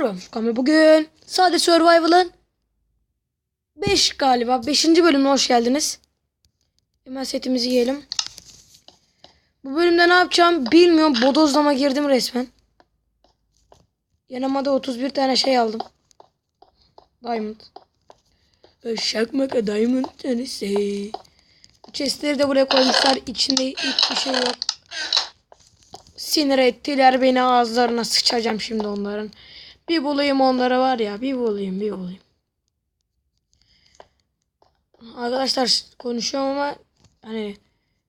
Merhaba. Bugün Sade Survival'ın 5 galiba 5. bölümüne hoş geldiniz. Hemen setimizi giyelim. Bu bölümde ne yapacağım bilmiyorum. Bodozlama girdim resmen. Yanıma da 31 tane şey aldım. Diamond. Eşek maka diamond tanesi. Chestleri de buraya koymuşlar. İçinde hiçbir şey yok. Sinir ettiler beni ağızlarına sıçacağım şimdi onların. Bir bulayım onlara var ya bir bulayım bir bulayım. Arkadaşlar konuşuyorum ama hani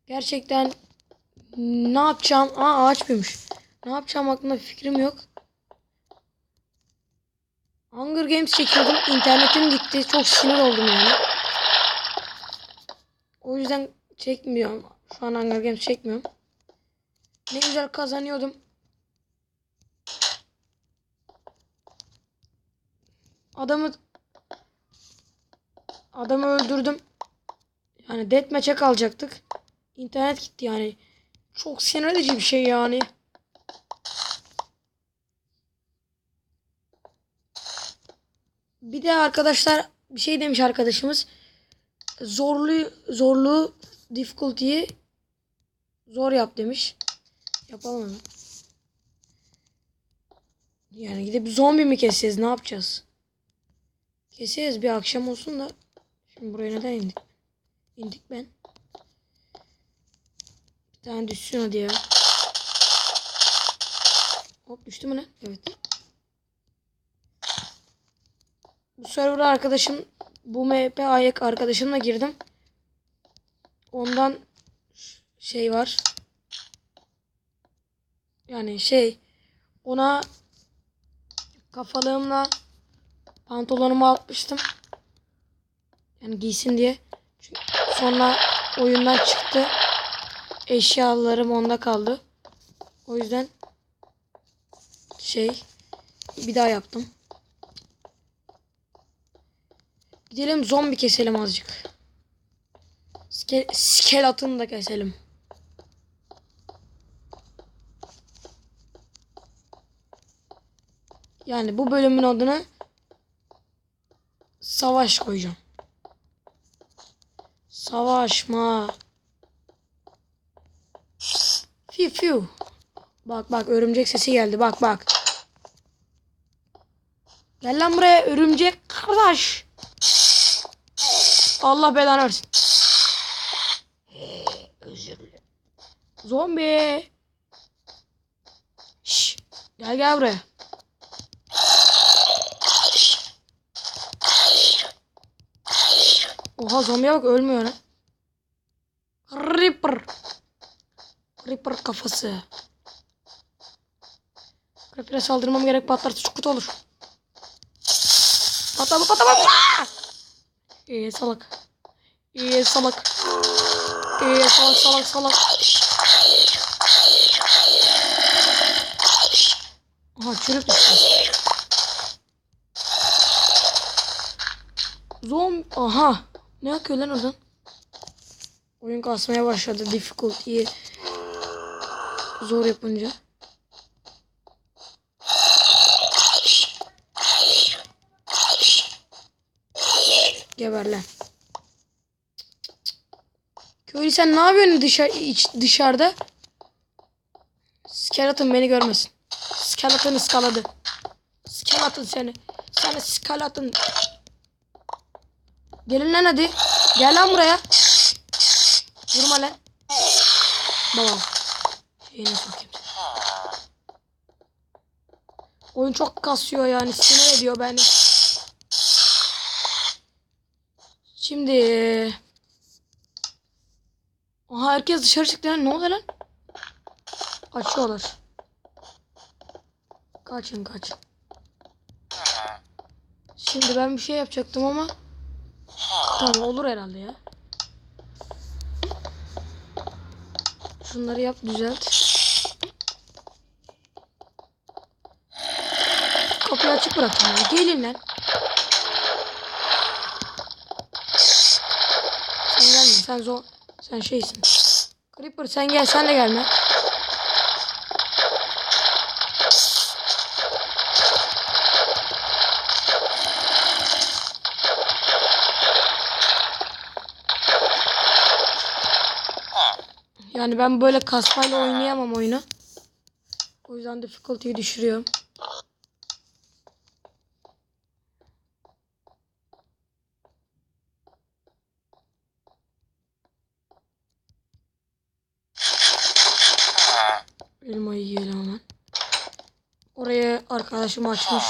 gerçekten ne yapacağım? Aa ağaç büyümüş. Ne yapacağım aklımda bir fikrim yok. Hunger Games çekiyordum. internetim gitti. Çok sinir oldum yani. O yüzden çekmiyorum. Şu an Hunger Games çekmiyorum. Ne güzel kazanıyordum. Adamı adamı öldürdüm. Yani deathmatch'e kalacaktık. İnternet gitti yani. Çok sinir edici bir şey yani. Bir de arkadaşlar bir şey demiş arkadaşımız. Zorlu zorluğu difficulty'yi zor yap demiş. Yapalım. Yani gidip zombi mi keseceğiz? Ne yapacağız? Keseceğiz bir akşam olsun da. Şimdi buraya neden indik? İndik ben. Bir tane düşsün hadi ya. Hop düştü mü ne? Evet. Bu server'a arkadaşım bu MP ayak arkadaşımla girdim. Ondan şey var. Yani şey ona kafalığımla pantolonumu atmıştım. Yani giysin diye. Çünkü sonra oyundan çıktı. Eşyalarım onda kaldı. O yüzden şey bir daha yaptım. Gidelim zombi keselim azıcık. Ske skeletonu da keselim. Yani bu bölümün adını savaş koyacağım. Savaşma. Fiu fiu. Bak bak örümcek sesi geldi. Bak bak. Gel lan buraya örümcek kardeş. Allah belanı versin. Özür dilerim. Zombi. Şş, gel gel buraya. Oha zombiye bak ölmüyor lan. Reaper. Reaper kafası. Reaper'e saldırmam gerek patlarsa çok kötü olur. Patlama patlama. İyi salak. İyi salak. İyi salak salak salak. Aha çürük düştü. Zom aha ne akıyor lan oradan? Oyun kasmaya başladı difficulty'yi zor yapınca. Geber lan. Köylü sen ne yapıyorsun dışarı, iç, dışarıda? Skeleton beni görmesin. Skeleton ıskaladı. Skeleton seni. Seni skeleton. Gelin lan hadi. Gel lan buraya. Vurma lan. Baba. Şeyine sokayım. Oyun çok kasıyor yani. Sinir ediyor beni. Şimdi. Aha herkes dışarı çıktı lan. Ne oldu lan? Kaçıyorlar. Kaçın kaçın. Şimdi ben bir şey yapacaktım ama Tamam olur herhalde ya. Şunları yap düzelt. Kapıyı açık bıraktım ya. Gelin lan. Sen gelme sen zor. Sen şeysin. Creeper sen gel sen de gelme. Yani ben böyle kasmayla oynayamam oyunu. O yüzden difficulty'yi düşürüyorum. Elmayı yiyelim hemen. Oraya arkadaşım açmış.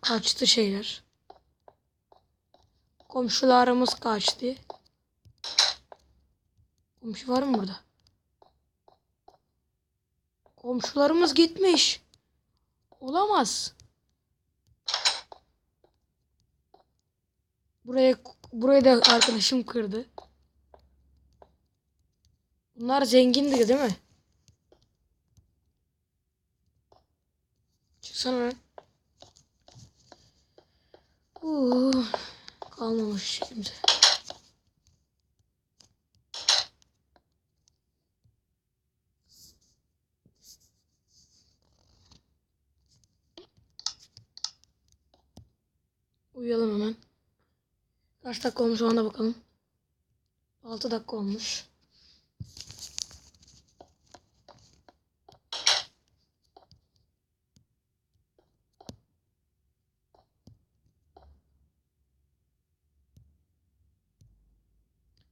Kaçtı şeyler. Komşularımız kaçtı. Komşu var mı burada? Komşularımız gitmiş. Olamaz. Buraya burayı da arkadaşım kırdı. Bunlar zengindi değil mi? Çıksana. Uh, kalmamış kimse. Uyuyalım hemen. Kaç dakika olmuş ona bakalım. 6 dakika olmuş.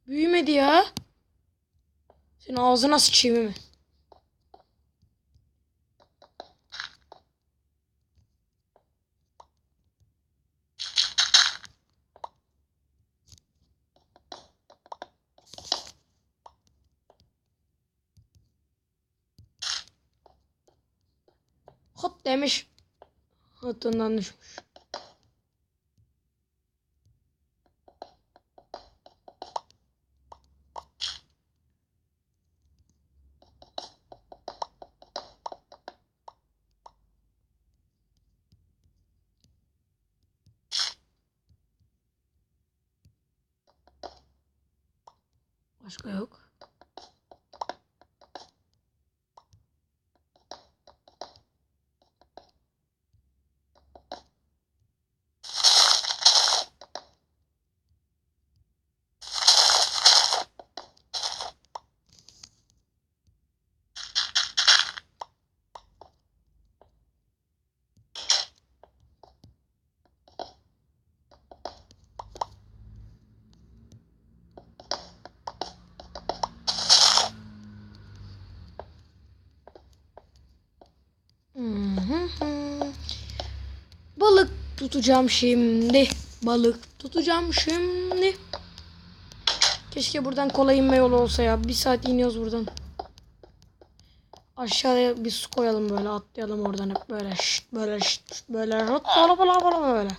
Büyümedi ya. Senin ağzına sıçayım mi? Hop demiş. Hattından düşmüş. Tutacağım şimdi. Balık tutacağım şimdi. Keşke buradan kolay inme yolu olsa ya. Bir saat iniyoruz buradan. Aşağıya bir su koyalım böyle atlayalım oradan hep böyle şşt, böyle şşt, böyle rot bala bala bala böyle.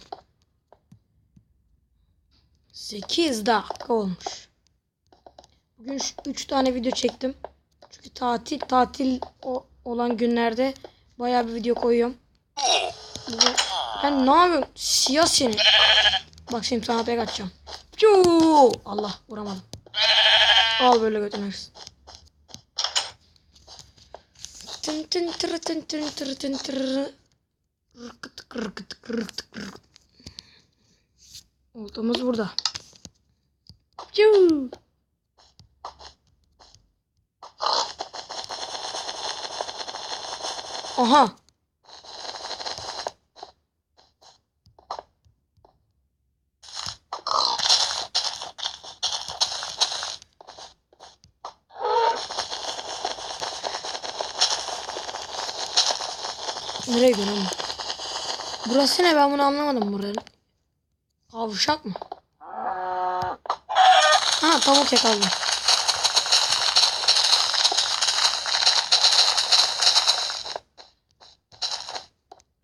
8 dakika olmuş. Bugün 3 tane video çektim. Çünkü tatil tatil o, olan günlerde bayağı bir video koyuyorum. Bugün- Ben ne yapıyorum? Siyah. Bak şimdi sana tek atacağım. Piu! Allah vuramadım. Al böyle götürürsün. Tın tın tırı tın tın tırı tın kırıkıt. Oltamız burada. Piu! Aha. Burası ne ben bunu anlamadım buranın. Kavşak mı? Ha tavuk yakaladım.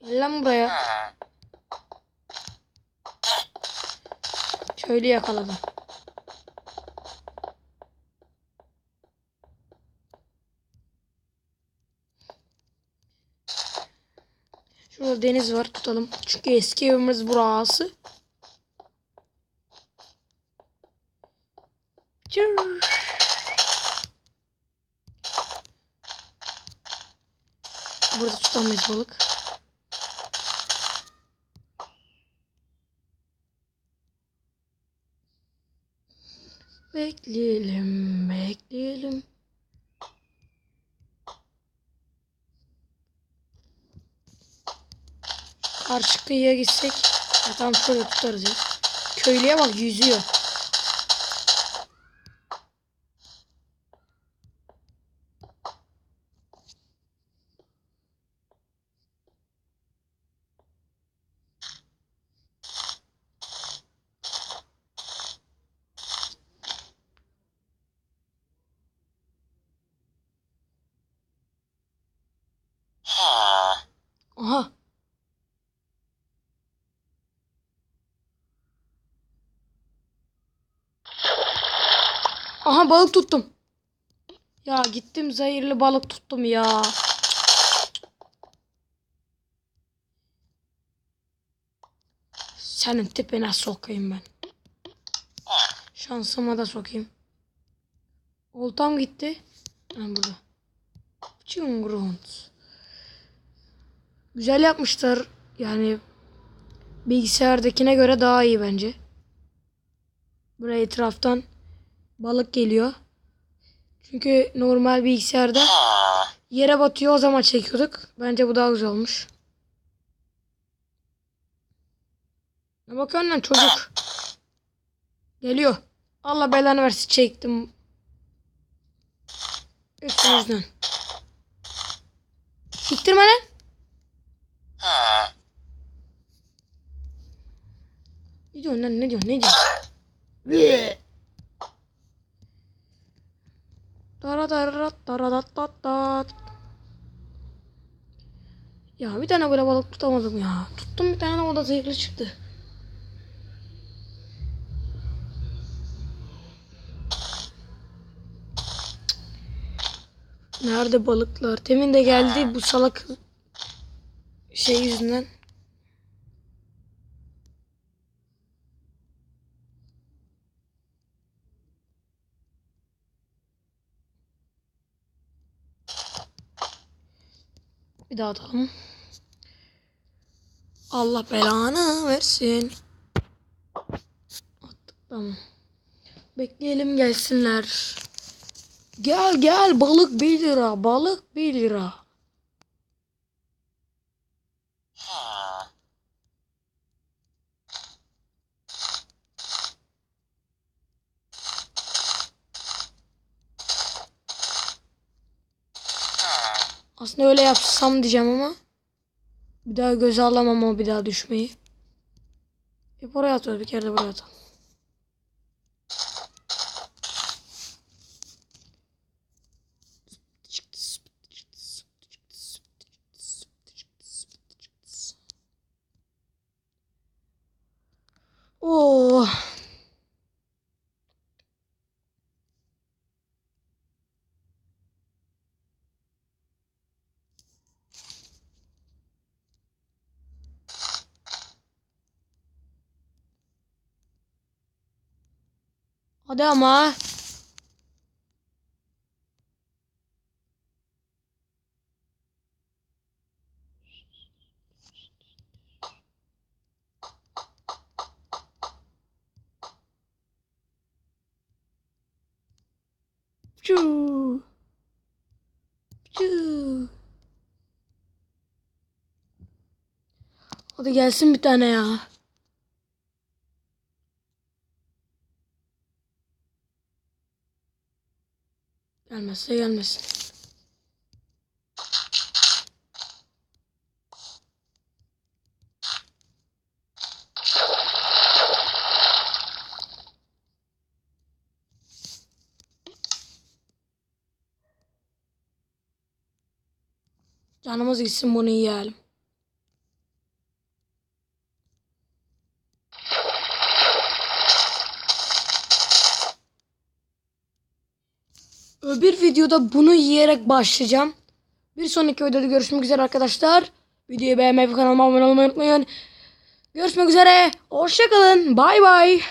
Gel lan buraya. Şöyle yakaladım. Şurada deniz var tutalım. Çünkü eski evimiz burası. Burada tutamayız balık. Bekleyelim, bekleyelim. Karşı kıyıya gitsek. Ya tamam şöyle tutarız ya. Köylüye bak yüzüyor. Aha. Aha balık tuttum. Ya gittim zehirli balık tuttum ya. Senin tipine sokayım ben. Şansıma da sokayım. Oltam gitti. Ha burada. Çungrund. Güzel yapmışlar. Yani bilgisayardakine göre daha iyi bence. Buraya etraftan balık geliyor. Çünkü normal bilgisayarda yere batıyor o zaman çekiyorduk. Bence bu daha güzel olmuş. Ne bakıyorsun lan çocuk? Geliyor. Allah belanı versin çektim. Üstünüzden. Siktirme lan. Ne diyorsun lan ne diyorsun ne diyorsun? Dara dara dara dat dat dat. Ya bir tane böyle balık tutamadım ya. Tuttum bir tane o da zehirli çıktı. Nerede balıklar? Temin de geldi bu salak şey yüzünden. Bir daha atalım. Allah belanı versin. Attık tamam. Bekleyelim gelsinler. Gel gel balık 1 lira. Balık 1 lira. Aslında öyle yapsam diyeceğim ama bir daha göze alamam o bir daha düşmeyi. Hep oraya atıyoruz bir kere de buraya atalım. Oo. Hadi ama. Çuu. Çuu. Hadi gelsin bir tane ya. Gelmezse gelmesin. Canımız gitsin bunu yiyelim. Videoda bunu yiyerek başlayacağım. Bir sonraki videoda görüşmek üzere arkadaşlar. Videoyu beğenmeyi ve kanalıma abone olmayı unutmayın. Görüşmek üzere. Hoşçakalın. Bay bay.